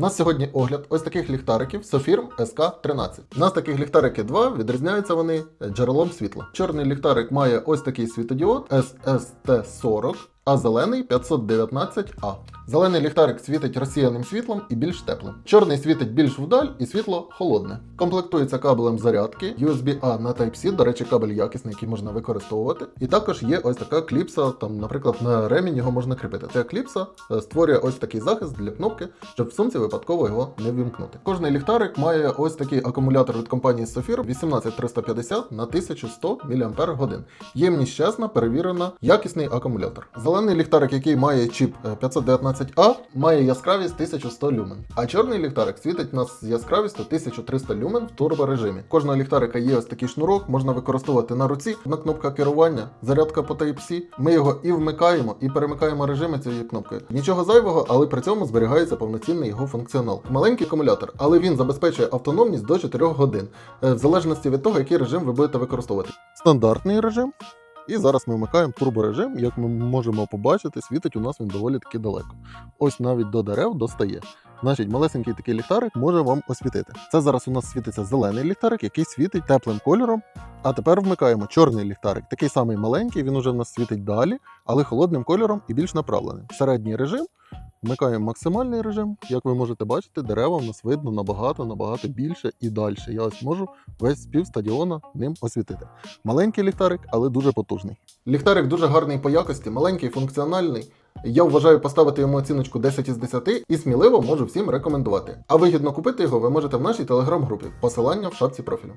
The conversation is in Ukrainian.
У нас сьогодні огляд ось таких ліхтариків Sofirm SK13. У нас таких ліхтарики два, відрізняються вони джерелом світла. Чорний ліхтарик має ось такий світодіод SST40, а зелений 519A. Зелений ліхтарик світить розсіяним світлом і більш теплим. Чорний світить більш вдаль і світло холодне. Комплектується кабелем зарядки, USB-A на Type-C, до речі, кабель якісний, який можна використовувати. І також є ось така кліпса, там, наприклад, на ремінь його можна кріпити. Ця кліпса е, створює ось такий захист для кнопки, щоб в сумці випадково його не ввімкнути. Кожний ліхтарик має ось такий акумулятор від компанії Sofir 18350 на 1100 мАч. Ємність чесна, перевірена, якісний акумулятор. Зелений ліхтарик, який має чіп е, 519. 12А має яскравість 1100 люмен, а чорний ліхтарик світить нас з яскравістю 1300 люмен в турборежимі. Кожного ліхтарика є ось такий шнурок, можна використовувати на руці, одна кнопка керування, зарядка по Type-C. Ми його і вмикаємо, і перемикаємо режими цією кнопкою. Нічого зайвого, але при цьому зберігається повноцінний його функціонал. Маленький акумулятор, але він забезпечує автономність до 4 годин, е, в залежності від того, який режим ви будете використовувати. Стандартний режим. І зараз ми вмикаємо турборежим. Як ми можемо побачити, світить у нас він доволі таки далеко. Ось навіть до дерев достає. Значить, малесенький такий ліхтарик може вам освітити. Це зараз у нас світиться зелений ліхтарик, який світить теплим кольором. А тепер вмикаємо чорний ліхтарик, такий самий маленький, він уже в нас світить далі, але холодним кольором і більш направленим. Середній режим. Вмикаємо максимальний режим. Як ви можете бачити, дерева в нас видно набагато, набагато більше і далі. Я ось можу весь пів стадіона ним освітити. Маленький ліхтарик, але дуже потужний. Ліхтарик дуже гарний по якості, маленький, функціональний. Я вважаю поставити йому оціночку 10 із 10 і сміливо можу всім рекомендувати. А вигідно купити його ви можете в нашій телеграм-групі. Посилання в шапці профілю.